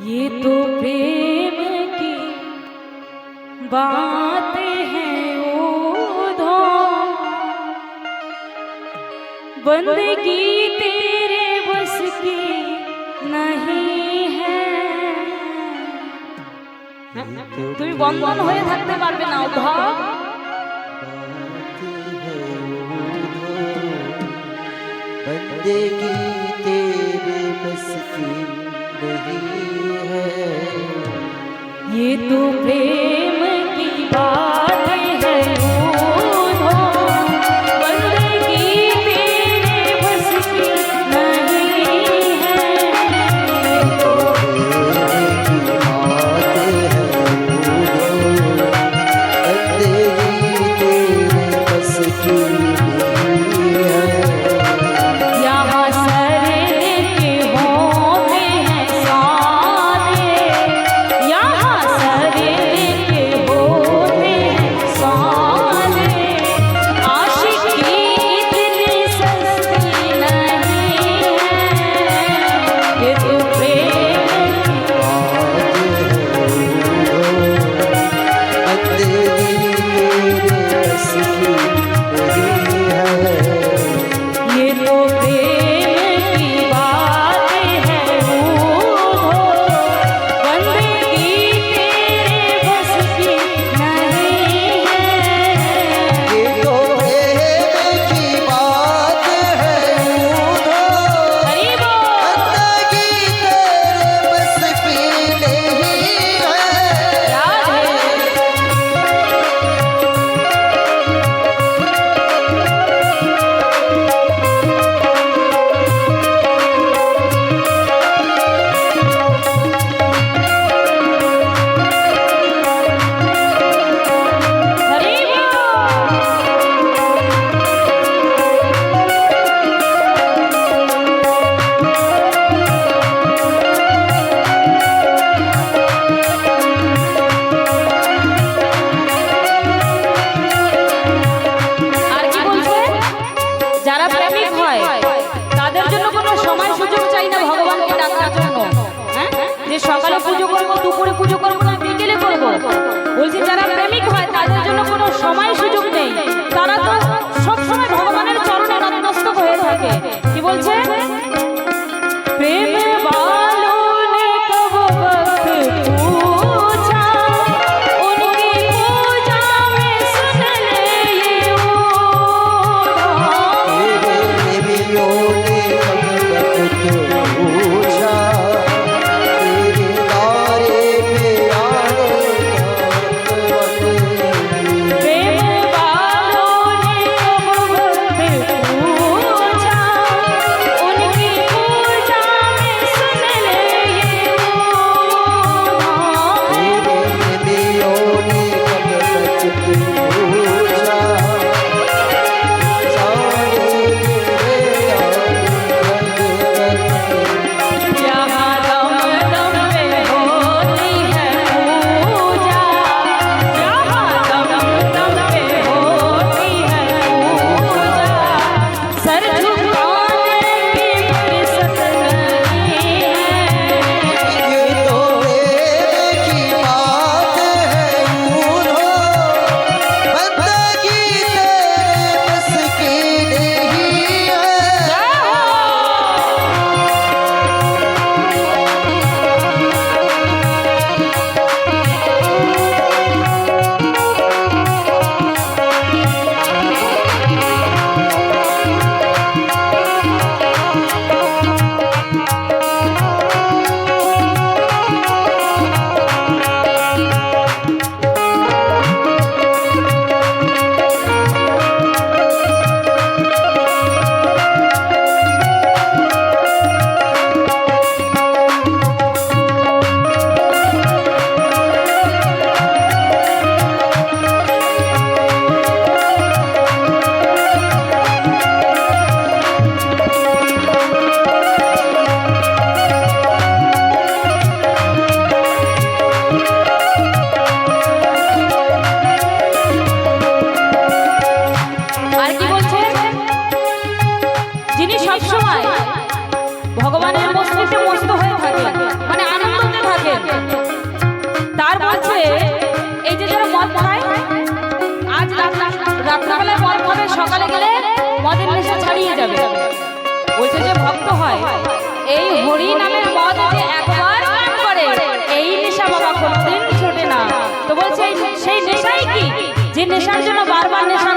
ये तो प्रेम की बात है ओ धाम बंदगी तेरे बस की नहीं है। तुम बंधन हो थकते पर ना उधाम बंदगी दी है ये तो प्रेम যারা এসে যে ভক্ত হয়, এই হরি নামের পদ যে একবার পান করে, এই নেশা বাবা কোনোদিন ছোটে না। তো বলছে সেই নেশাই কি? যে নেশার জন্য বারবার নেশা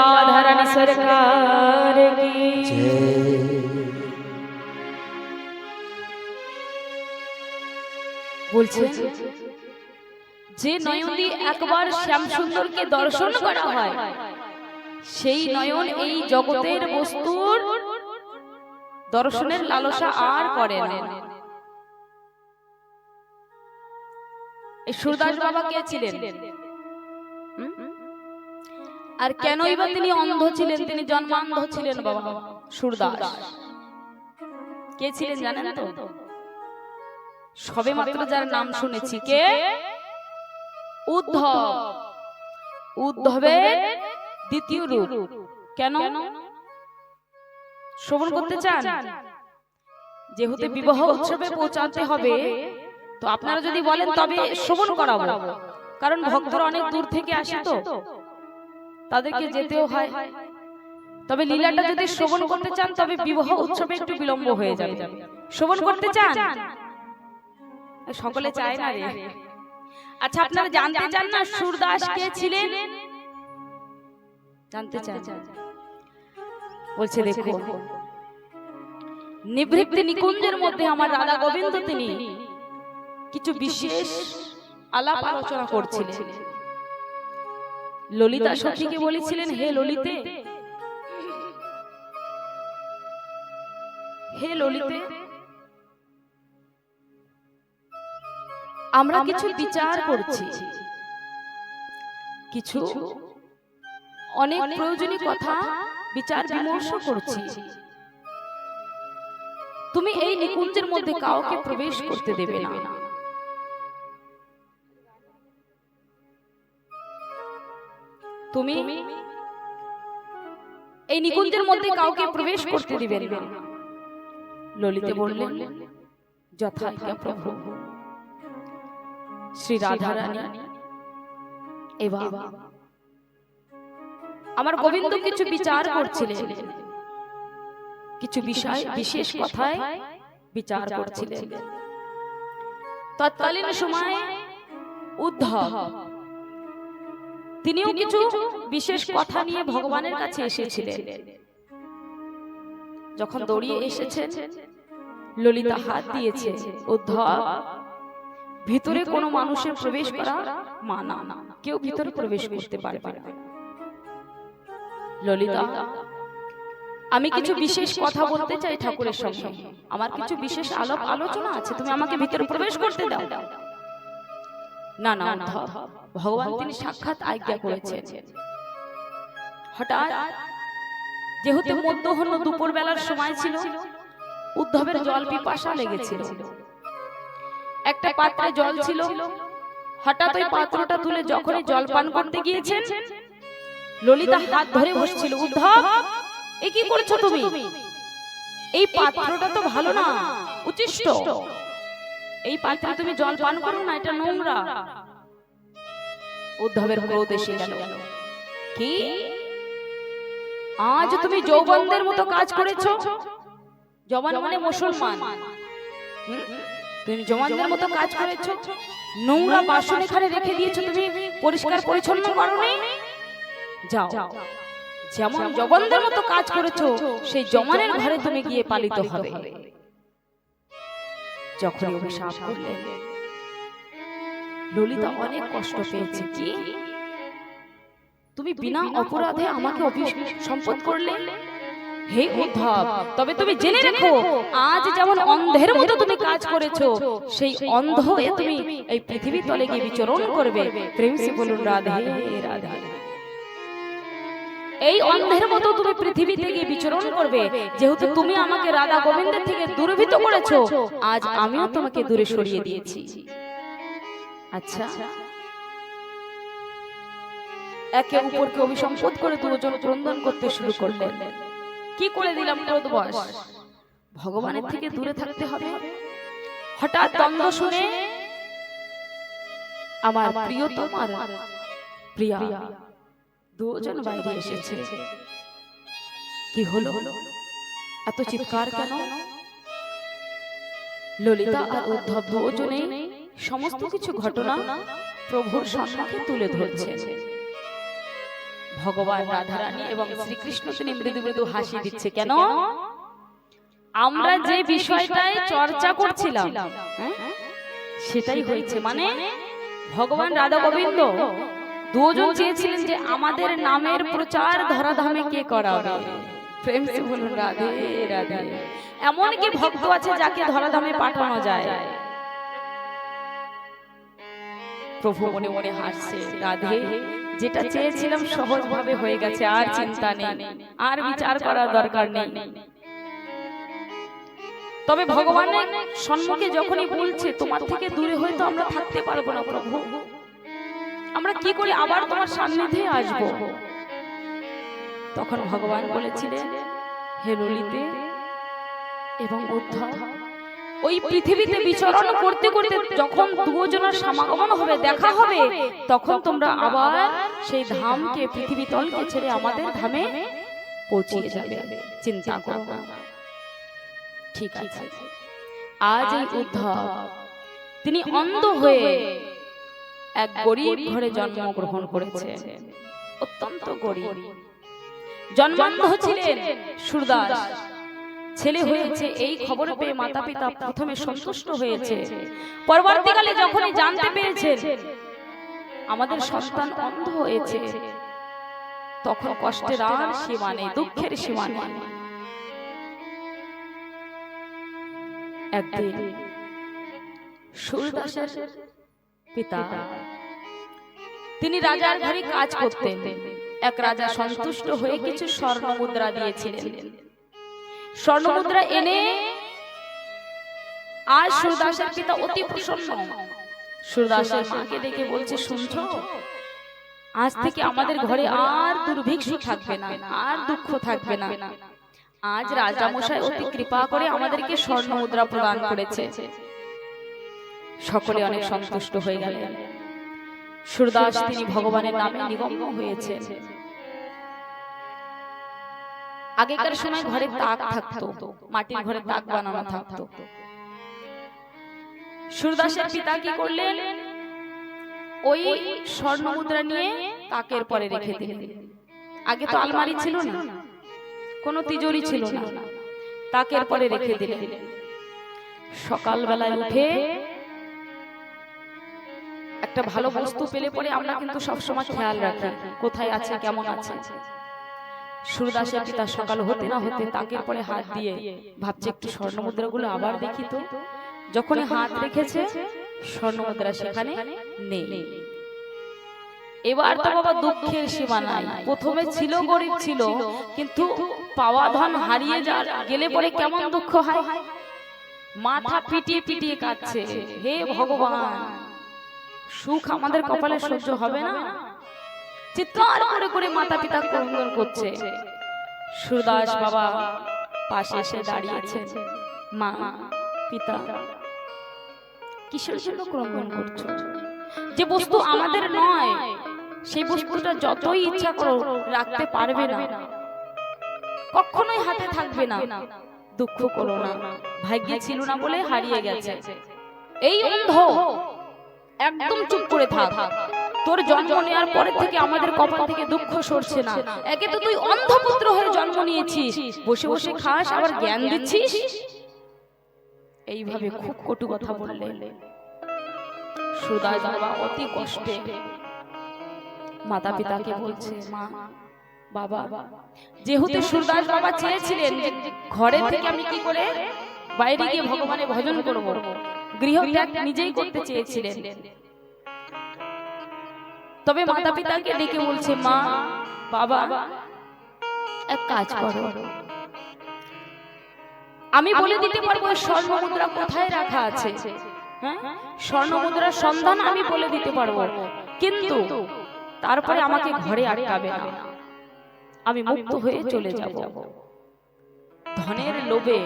बोल श्री राधा रानी सरकार की বলছে যে নয়নই একবার শ্যাম সুন্দরকে দর্শন করা হয় সেই নয়ন এই জগতের বস্তুর দর্শনের লালসা আর করে না এই সুরদাস বাবা কে ছিলেন হুম? আর কেনই বা তিনি অন্ধ ছিলেন? তিনি জন্মান্ধ ছিলেন বাবা সুরদাস। কে ছিলেন জানেন তো? সবে মাত্র যার নাম শুনেছি। কে? উদ্ধব। উদ্ধবের দ্বিতীয় রূপ। কেন? শ্রবণ করতে চান? যেহেতু বিবাহ উৎসবে পৌঁছাতে হবে। তো আপনারা যদি বলেন তবে শ্রবণ করাবো। কারণ ভক্তরা অনেক দূর থেকে আসে তো। তাদেরকে যেতেও হয়। তবে লীলাটা যদি শ্রবণ করতে চান তবে বিবাহ উৎসবে একটু বিলম্ব হয়ে যাবে। শ্রবণ করতে চান? সকলে চায় না রে। আচ্ছা আপনারা জানতে চান না সুরদাস কে ছিলেন? জানতে চান। বলছে দেখো নিবৃত্ত নিকুঞ্জের মধ্যে আমার রাধা গোবিন্দ তিনি। কিছু বিশেষ আলাপ আলোচনা করছিলেন। ললিতা সখীকে বলেছিলেন হে ললিতে। হে ললিতে আমরা কিছু বিচার করছি। কিছু অনেক প্রয়োজনীয় কথা বিচার বিমর্শ করছি। তুমি এই নিকুঞ্জের মধ্যে কাউকে প্রবেশ করতে দেবে না। তুমি এই নিকুঞ্জের মধ্যে কাউকে প্রবেশ করতে দিবেন না। ললিতে বললেন যথাজ্ঞা প্রভু। শ্রী রাধা রানী এবার আমার গোবিন্দ কিছু বিচার করছিলেন। কিছু বিষয় বিশেষ কথায় বিচার করছিলেন। তৎকালীন সময়ে উদ্ধব তিনিও কিছু বিশেষ কথা নিয়ে ভগবানের কাছে এসেছিলেন। যখন দৌড়িয়ে এসেছেন ললিতা হাত দিয়েছে উদ্ধব ভিতরে কোনো মানুষের প্রবেশ করা মানা না কেউ ভিতরে প্রবেশ করতে পারবে না। ললিতা আমি কিছু বিশেষ কথা বলতে চাই ঠাকুরের সঙ্গে। আমার কিছু বিশেষ আলোক আলোচনা আছে তুমি আমাকে ভিতরে প্রবেশ করতে দাও। না না উদ্ধব ভগবান তিনি সাক্ষাৎ আজ্ঞা করেছেন। হঠাৎ যেহেতু মধ্যহন্য দুপুর বেলার সময় ছিল উদ্ধবের জল পিপাসা লেগেছিল। একটা পাত্রে জল ছিল। হঠাৎ ওই পাত্রটা তুলে যখনই জল পান করতে গিয়েছেন ললিতা হাত ধরে বসছিল উদ্ধব এ কি করছ তুমি? এই পাত্রটা তো ভালো না উচিষ্ট এই পাত্রে তুমি জল পান করো না এটা নোংরা। উদ্ধবের ক্রোধ এসে গেল। কি? আজ তুমি যৌবনদের মতো কাজ করেছ? জবান মানে মুসলমান। তুমি জওয়ানদের মতো কাজ করেছ? নোংরা বাসন এখানে রেখে দিয়েছ তুমি? পরিষ্কার পরিচ্ছন্ন করোনি? যাও। যেমন জবানদের মতো কাজ করেছ সেই জমানের ঘরে তুমি গিয়ে পালিত হবে। যখন অভিশাপ করলেন। ললিতা অনেক কষ্ট পেয়েছে। কি? তুমি বিনা অপরাধে আমাকে সম্পদ করলে? হে উদ্ধব তবে তুমি জেনে রেখো আজ যেমন অন্ধের মতো তুমি কাজ করেছ সেই অন্ধ হয়ে তুমি এই পৃথিবী তলে গিয়ে বিচরণ করবে। প্রেম সে বলুন রাধে রাধে। এই অন্ধের মতো তুমি পৃথিবীতে গিয়ে বিচরণ করবে। যেহেতু তুমি আমাকে রাধা গোবিন্দের থেকে দূরভীত করেছ, আজ আমিও তোমাকে দূরে সরিয়ে দিয়েছি। আচ্ছা। একে অপরকে অভিসম্পদ করে দুজন ক্রন্দন করতে শুরু করলেন কি করে দিলাম ক্রোধবশ ভগবানের থেকে দূরে থাকতে হবে। হঠাৎ দ্বন্দ্ব শুনে আমার প্রিয় তোমার প্রিয়া। দুজন বাইরে এসেছে। কি হলো? এত চিৎকার কেন? ললিতা আর উদ্ধব দুজনে সমস্ত কিছু ঘটনা প্রভুর সম্মুখে তুলে ধরছে। ভগবান রাধারানী এবং শ্রীকৃষ্ণ তিনি মৃদু মৃদু হাসি দিচ্ছে। কেন? আমরা যে বিষয়টাই চর্চা করছিলাম হ্যাঁ? সেটাই হয়েছে। মানে ভগবান রাধা গোবিন্দ দুজন চেয়েছিলেন যে আমাদের নামের প্রচার ধরাধামে কে করাবে। প্রেম সে বলুন রাধে রাধে। এমন কি ভক্ত আছে যাকে ধরাধামে পাঠানো যায়। প্রভু মনে মনে হাসছে, রাধে, যেটা চেয়েছিলাম সহজভাবে হয়ে গেছে, আর চিন্তা নেই, আর বিচার করার দরকার নেই। তবে ভগবানের সম্মুখে যখনই বলছে, তোমার থেকে দূরে হয়তো আমরা থাকতে পারব না প্রভু। আমরা কি করে আবার তোমার সান্নিধ্যে আসব? তখন ভগবান বলেছিলেন, হে ললিতে এবং উদ্ধব ওই পৃথিবীতে বিচরণ করতে করতে যখন দুজনের সমাগমন হবে, দেখা হবে, তখন তোমরা আবার সেই ধামকে পৃথিবী তলকে ছেড়ে আমাদের ধামে পৌঁছিয়ে যাবে। চিন্তা করো ঠিক আছে। আজ এই উদ্ধব, তিনি অন্ধ হয়ে এক গরিব ঘরে জন্মগ্রহণ করেছে। অত্যন্ত গরিব। জন্মান্ধ ছিলেন সুরদাস। ছেলে হয়েছে এই খবর পেয়ে মাতা পিতা প্রথমে সন্তুষ্ট হয়েছে। পরবর্তীকালে যখনই জানতে পেরেছেন আমাদের সন্তান অন্ধ হয়েছে। তখন কষ্টের আর সীমা নেই দুঃখের সীমা নেই একদিন সুরদাসের পিতা। তিনি রাজার ঘরে কাজ করতেন। এক রাজা সন্তুষ্ট হয়ে কিছু স্বর্ণ মুদ্রা দিয়েছিলেন। স্বর্ণ মুদ্রা এনে আর সুরদাসের পিতা অতি প্রসন্ন। সুরদাসের মাকে দেখে বলছে শুনছ? আজ থেকে আমাদের ঘরে আর দুর্ভিক্ষ থাকবে না আর দুঃখ থাকবে না। আজ রাজা মশাই অতি কৃপা করে আমাদেরকে স্বর্ণ মুদ্রা প্রদান করেছে। সকলে অনেক সন্তুষ্ট হয়ে গেলেন। সুরদাস তিনি ভগবানের নামে নিগম্য হয়েছে। আগেকার সময় ঘরে তাক থাকতো মাটির ঘরে তাক বানানো থাকতো। সুরদাসের পিতা কি করলেন? ওই স্বর্ণ মুদ্রা নিয়ে তাকের পরে রেখে দিলেন। আগে তো আলমারি ছিল না। কোনো তিজোরি ছিল না। তাকের পরে রেখে দিলেন। সকালবেলায় উঠে একটা ভালো বস্তু পেলে পরে আমরা কিন্তু সবসময় খেয়াল রাখি, কোথায় আছে, কেমন আছে। সুরদাসের পিতা সকাল হতে না হতে তাকের পরে হাত দিয়ে ভাবছে, একটু স্বর্ণ মুদ্রাগুলো আবার দেখি তো। যখন হাত রেখেছে স্বর্ণ মুদ্রা সেখানে নেই। এবার তো বাবা দুঃখের সীমা নাই। প্রথমে ছিল, গরিব ছিল, কিন্তু পাওয়া ধন হারিয়ে যা গেলে পরে কেমন দুঃখ হয়। মাথা পিটিয়ে পিটিয়ে কাঁদছে, হে ভগবান! সুখ আমাদের কপালে সহ্য হবে না। চিৎকার করে করে মাতা পিতা ক্রন্দন করছে। সুরদাস বাবা পাশে এসে দাঁড়িয়েছেন। মা পিতা। কিসের জন্য ক্রন্দন করছ? যে বস্তু আমাদের নয় সেই বস্তুটা যতই ইচ্ছা করো রাখতে পারবে না। কখনোই হাতে থাকবে না। দুঃখ করো না। ভাগ্যে ছিল না বলে হারিয়ে গেছে। এই অন্ধ। একদম চুপ করে থাক। তোর জন্ম নেওয়ার পরে থেকে আমাদের কপাল থেকে দুঃখ সরছে না। একে তো তুই অন্ধপুত্র হয়ে জন্ম নিয়েছিস। বসে বসে খাস আবার জ্ঞান দিচ্ছিস? এইভাবে খুব কটু কথা বললে। সুদাস বাবা অতি কষ্টে মাতা পিতাকে বলছে মা বাবা যেহেতু সুরদাস বাবা চেয়েছিলেন ঘরে থেকে আমি কি করে বাইরে গিয়ে ভগবানের ভজন করব? গৃহত্যাগ নিজেই করতে চেয়েছিলেন। তবে মাতা পিতাকে ডেকে বলছে মা বাবা এক কাজ করো। আমি বলে দিতে পারব স্বর্ণ মুদ্রা কোথায় রাখা আছে? হ্যাঁ? স্বর্ণ মুদ্রার সন্ধান আমি বলে দিতে পারব। কিন্তু তারপরে আমাকে ঘরে আটকাবে না। আমি মুক্ত হয়ে চলে যাব। ধনের লোভে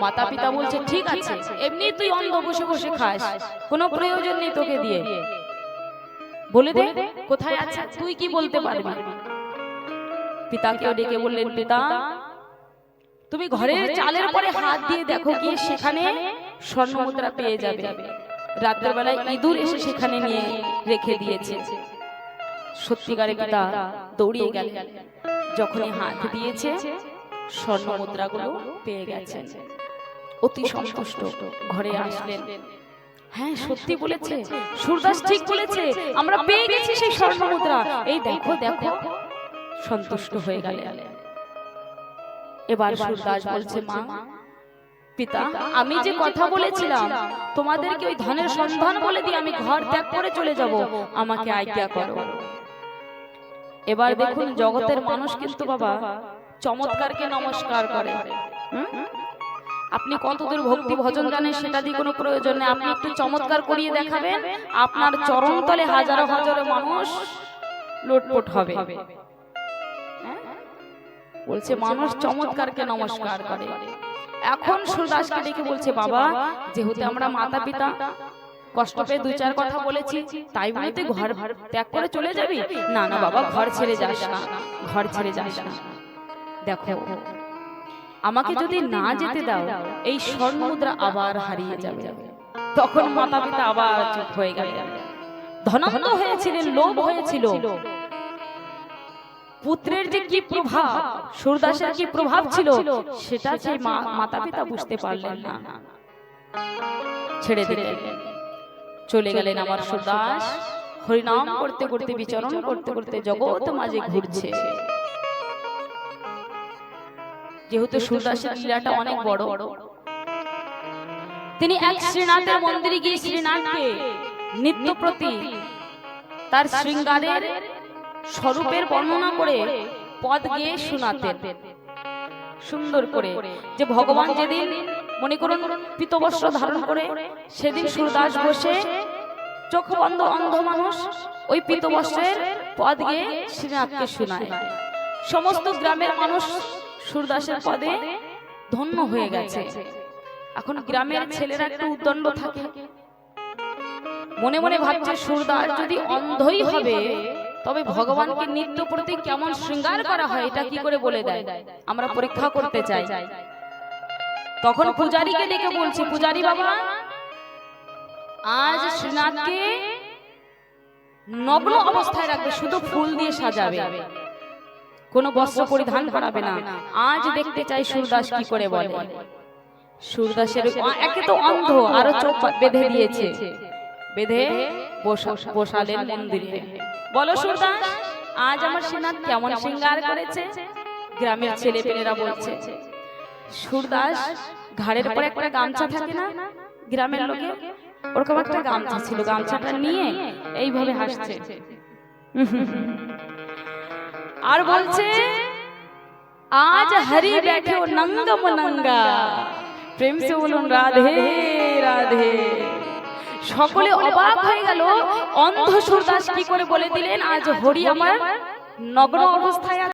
মাতা পিতা বলছে ঠিক আছে এমনি তুই অন্ধ বসে বসে খাস। কোনো প্রয়োজন নেই তোকে দিয়ে। বলে দে কোথায় আছে? তুই কি বলতে পারবি? পিতাকেও ডেকে বললেন পিতা তুমি ঘরের চালের পরে হাত দিয়ে দেখো গিয়ে সেখানে স্বর্ণ মুদ্রা পেয়ে যাবে। রাতের বেলায় ইঁদুর এসে সেখানে নিয়ে রেখে দিয়েছে। সত্যিকারে পিতা দৌড়িয়ে গেলেন। যখনই হাত দিয়েছে স্বর্ণ মুদ্রাগুলো পেয়ে গেছেন। অতি সন্তুষ্ট। ঘরে আসলেন। হ্যাঁ সত্যি বলেছে। সুরদাস ঠিক বলেছে। আমরা পেয়ে গেছি সেই স্বর্ণ মুদ্রা এই দেখো দেখো সন্তুষ্ট হয়ে এবার সুরদাস বলছে মা পিতা আমি যে কথা বলেছিলাম তোমাদেরকে ওই ধনের সন্ধান বলে দিয়ে আমি ঘর ত্যাগ করে চলে যাব। আমাকে আজ্ঞা করো। এবার দেখুন জগতের মানুষ কিন্তু বাবা চমৎকারকে নমস্কার করে। হুম? আপনি কতদূর ভক্তি ভজন জানেন সেটা দিয়ে কোনো প্রয়োজন নেই। আপনি একটু চমৎকার করিয়ে দেখাবেন। আপনার চরণ তলে হাজারো হাজারো মানুষ লুটপুট হবে। হ্যাঁ? বলছে মানুষ চমৎকারকে নমস্কার করে। এখন সুরদাসকে ডেকে বলছে বাবা যেহেতু আমরা মাতা পিতা কষ্ট পেয়ে দুই চার কথা বলেছি তাই বলে তুই ঘর ত্যাগ করে চলে যাবি? না না বাবা ঘর ছেড়ে যাস না। ঘর ছেড়ে যাস না। দেখো আমাকে যদি না যেতে দাও এই স্বর্ণ মুদ্রা আবার হারিয়ে যাবে। তখন মাতা পিতা আবার চুপ হয়ে গেল ধনান্ত হয়েছিলেন লোভ হয়েছিল। পুত্রের যে কি প্রভাব সুরদাসের কি প্রভাব ছিল সেটা সেই মাতা পিতা বুঝতে পারলেন না। ছেড়ে দিলেন। চলে গেলেন আমার সুরদাস। হরিনাম করতে করতে বিচরণ করতে করতে জগৎ মাঝে ঘুরছে। যেহেতু সুরদাসের লীলাটা অনেক বড়। তিনি এক শ্রীনাথের মন্দিরে গিয়ে শ্রীনাথকে নিত্য প্রতি তার শৃঙ্গারের স্বরূপের বর্ণনা করে পদ গিয়ে শোনাতেন সুন্দর করে যে ভগবান যেদিন মনে করুন পিতবস্ত্র ধারণ করে সেদিন সুরদাস বসে চোখ বন্ধ অন্ধ মানুষ ওই পিতবস্ত্রের পদ গিয়ে শ্রীনাথকে শোনায়। সমস্ত গ্রামের মানুষ সুরদাসের পদে ধন্য হয়ে গেছে। এখন গ্রামের ছেলেরা একটু উদ্দণ্ড থাকে। মনে মনে ভাবছে সুরদাস যদি অন্ধই হবে তবে ভগবানকে নিত্য প্রতি কেমন শৃঙ্গার করা হয় এটা কি করে বলে দেয়? আমরা পরীক্ষা করতে চাই। তখন পূজারীকে ডেকে বলছে পূজারি বাবা আজ শ্রীনাথকে নগ্ন অবস্থায় রাখবে শুধু ফুল দিয়ে সাজাবে। কোনো বস্ত্র পরিধান করাবে না। আজ দেখতে চাই সুরদাস কি করে বলে। সুরদাসের একে তো অন্ধ আরও চোখ বেঁধে দিয়েছে। বেঁধে বসা- বসালেন মন্দিরে। বলো সুরদাস আজ আমার শ্রীনাথ কেমন শৃঙ্গার করেছে? গ্রামের ছেলে পেলেরা বলছে সুরদাস ঘাড়ের পর একটা গামছা থাকে না? গ্রামের লোকে ওরকম একটা গামছা ছিল। গামছাটা নিয়ে এইভাবে হাসছে। আর বলছে আজ হরি বেঠে নঙ্গম নঙ্গা প্রেম সে বলুন রাধে রাধে। সকলে অবাক হয়ে গেল। অন্ধ সুরদাস কি করে বলে দিলেন? আজ হরি আমার নগ্ন অবস্থায়